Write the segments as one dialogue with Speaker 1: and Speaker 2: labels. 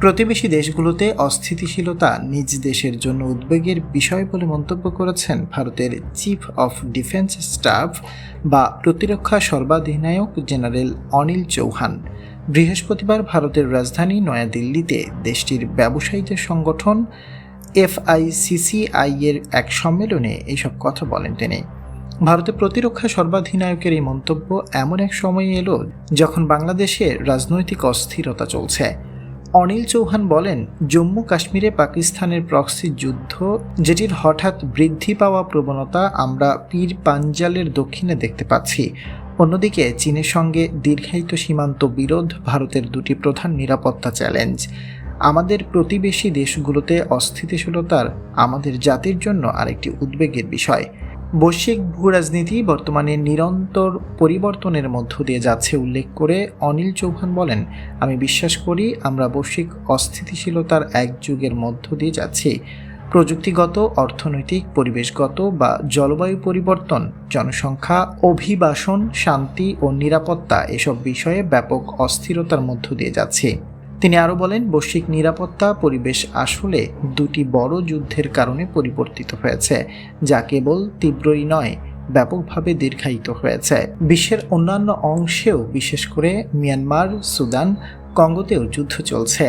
Speaker 1: প্রতিবেশী দেশগুলোতে অস্থিতিশীলতা নিজ দেশের জন্য উদ্বেগের বিষয় বলে মন্তব্য করেছেন ভারতের চিফ অফ ডিফেন্স স্টাফ বা প্রতিরক্ষা সর্বাধিনায়ক জেনারেল অনিল চৌহান। বৃহস্পতিবার ভারতের রাজধানী নয়াদিল্লিতে দেশটির ব্যবসায়ীদের সংগঠন এফআইসিসিআই এর এক সম্মেলনে এইসব কথা বলেন তিনি। ভারতের প্রতিরক্ষা সর্বাধিনায়কের এই মন্তব্য এমন এক সময়ে এলো যখন বাংলাদেশে রাজনৈতিক অস্থিরতা চলছে। অনিল চৌহান বলেন, জম্মু কাশ্মীরে পাকিস্তানের প্রক্সি যুদ্ধ, যেটির হঠাৎ বৃদ্ধি পাওয়া প্রবণতা আমরা পীর পাঞ্জালের দক্ষিণে দেখতে পাচ্ছি। অন্যদিকে চীনের সঙ্গে দীর্ঘায়িত সীমান্ত বিরোধ ভারতের দুটি প্রধান নিরাপত্তা চ্যালেঞ্জ। আমাদের প্রতিবেশী দেশগুলোতে অস্থিতিশীলতার আমাদের জাতির জন্য আরেকটি উদ্বেগের বিষয়। বৈশ্বিক ভূরাজনীতি বর্তমানে নিরন্তর পরিবর্তনের মধ্য দিয়ে যাচ্ছে উল্লেখ করে অনিল চৌহান বলেন, আমি বিশ্বাস করি আমরা বৈশ্বিক অস্থিতিশীলতার এক যুগের মধ্য দিয়ে যাচ্ছি। প্রযুক্তিগত, অর্থনৈতিক, পরিবেশগত বা জলবায়ু পরিবর্তন, জনসংখ্যা, অভিবাসন, শান্তি ও নিরাপত্তা এসব বিষয়ে ব্যাপক অস্থিরতার মধ্য দিয়ে যাচ্ছে। তিনি আরও বলেন, বৈশ্বিক নিরাপত্তা, পরিবেশ আসলে দুটি বড় যুদ্ধের কারণে পরিবর্তিত হয়েছে, যা কেবল তীব্রই নয়, ব্যাপকভাবে দীর্ঘায়িত হয়েছে। বিশ্বের অন্যান্য অংশেও, বিশেষ করে মিয়ানমার, সুদান, কঙ্গোতেও যুদ্ধ চলছে।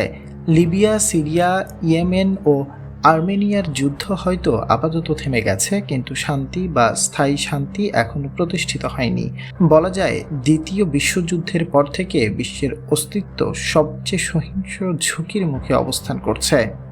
Speaker 1: লিবিয়া, সিরিয়া, ইয়েমেন ও আর্মেনিয়ার যুদ্ধ হয়তো আপাতত থেমে গেছে, কিন্তু শান্তি বা স্থায়ী শান্তি এখনও প্রতিষ্ঠিত হয়নি। বলা যায়, দ্বিতীয় বিশ্বযুদ্ধের পর থেকে বিশ্বের অস্তিত্ব সবচেয়ে সহিংস ঝুঁকির মুখে অবস্থান করছে।